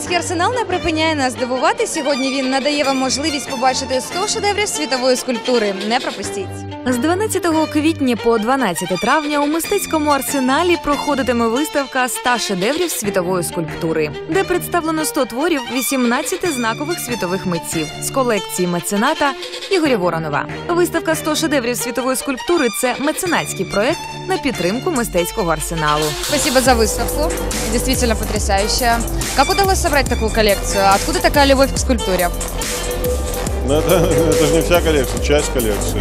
Мистецький арсенал не припиняє нас здивувати. Сьогодні він надає вам можливість побачити 100 шедеврів світової скульптури. Не пропустіть. З 12 квітня по 12 травня у мистецькому арсеналі проходитиме виставка 100 шедеврів світової скульптури, де представлено 100 творів 18 знакових світових митців з колекції мецената Ігоря Воронова. Виставка 100 шедеврів світової скульптури це меценатський проект на підтримку мистецького арсеналу. Спасибо за выставку. Действительно потрясающая. Как удалось собрать такую коллекцию? Откуда такая любовь к скульптуре? Но это, это же не вся коллекция, часть коллекции.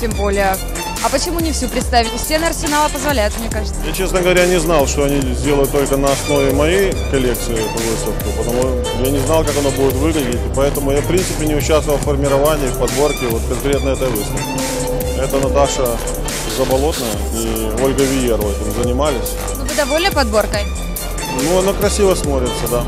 Тем более. А почему не всю представить? Стены арсенала позволяют, мне кажется. Я, честно говоря, не знал, что они сделают только на основе моей коллекции эту выставку, потому я не знал, как оно будет выглядеть, поэтому я, в принципе, не участвовал в формировании, в подборке вот конкретно этой выставки. Это Наташа Заболотная и Ольга Виерова этим занимались. Ну, вы довольны подборкой? Ну, оно красиво смотрится, да.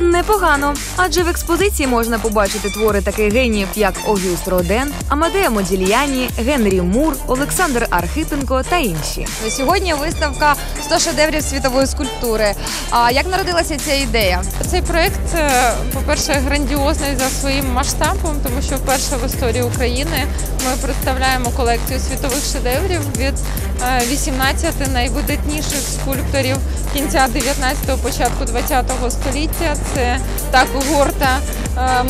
Непогано, адже в експозиції можна побачити твори таких геніїв, як Огюст Роден, Амадея Модільяні, Генрі Мур, Олександр Архипенко та інші. Сьогодні виставка 100 шедеврів світової скульптури. А як народилася ця ідея? Цей проект, е, по-перше, грандіозний за своїм масштабом, тому що вперше в історії України ми представляємо колекцію світових шедеврів від е, 18 найвидатніших скульпторів кінця 19-го, початку 20-го століття. Це так горта е,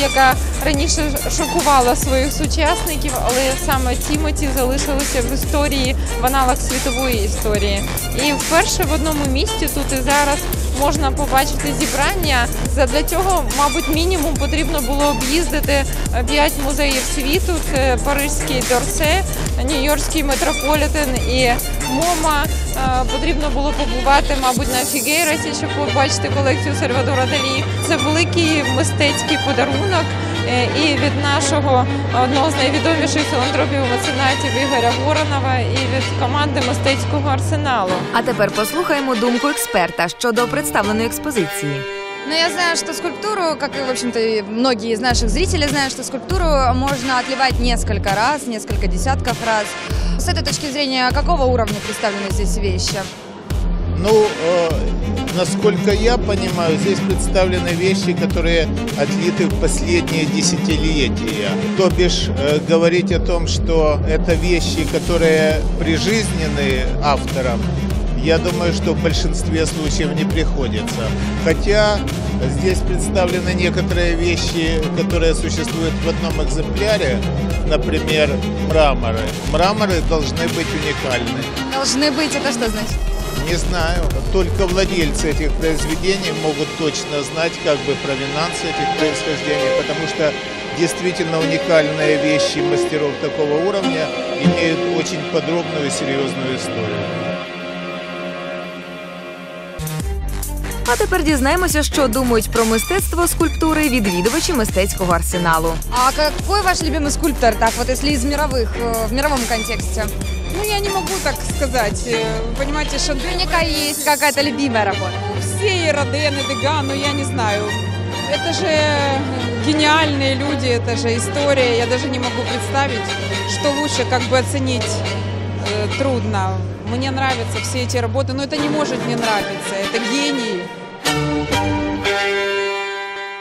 яка раніше шокувала своїх сучасників, але саме ці мотив залишилися в історії в аналах світової історії. І вперше в одному місті тут і зараз можна побачити зібрання. Задля цього, мабуть, мінімум потрібно було об'їздити е, п'ять музеїв світу: це Паризький Дорсе, Нью-Йоркський метрополітен і МОМА. Е, Потрібно було побувати, мабуть, на Фігейресі, щоб побачити колекцію Сальвадора Далі. Це великий мистецький подарунок. Е, І від нашого одного з найвідоміших філантропів меценатів Ігоря Воронова і від команди мистецького арсеналу. А тепер послухаємо думку експерта щодо представленої експозиції. Ну, я знаю, что скульптуру, как и, в общем-то, и многие из наших зрителей знают, что скульптуру можно отливать несколько раз, несколько десятков раз. С этой точки зрения, какого уровня представлены здесь вещи? Ну, э, насколько я понимаю, здесь представлены вещи, которые отлиты в последние десятилетия. То бишь, э, говорить о том, что это вещи, которые прижизнены автором, я думаю, что в большинстве случаев не приходится. Хотя здесь представлены некоторые вещи, которые существуют в одном экземпляре, например, мраморы. Мраморы должны быть уникальны. Должны быть, это что значит? Не знаю. Только владельцы этих произведений могут точно знать как бы провинанс этих происхождений, потому что действительно уникальные вещи мастеров такого уровня имеют очень подробную и серьезную историю. А тепер дізнаємося, що думають про мистецтво скульптури відвідувачі мистецького арсеналу. А какой ваш любимый скульптор, так вот, если из мировых, в мировом контексте? Ну, я не могу так сказать. Э, Вы понимаете, что Наверняка есть какая-то любимая работа. все и Роден, и Дега, ну, я не знаю. Это же гениальные люди, это же история. Я даже не могу представить, что лучше как бы оценить э, Э, трудно. Мне нравятся все эти работы, но это не может не нравиться. Это гений.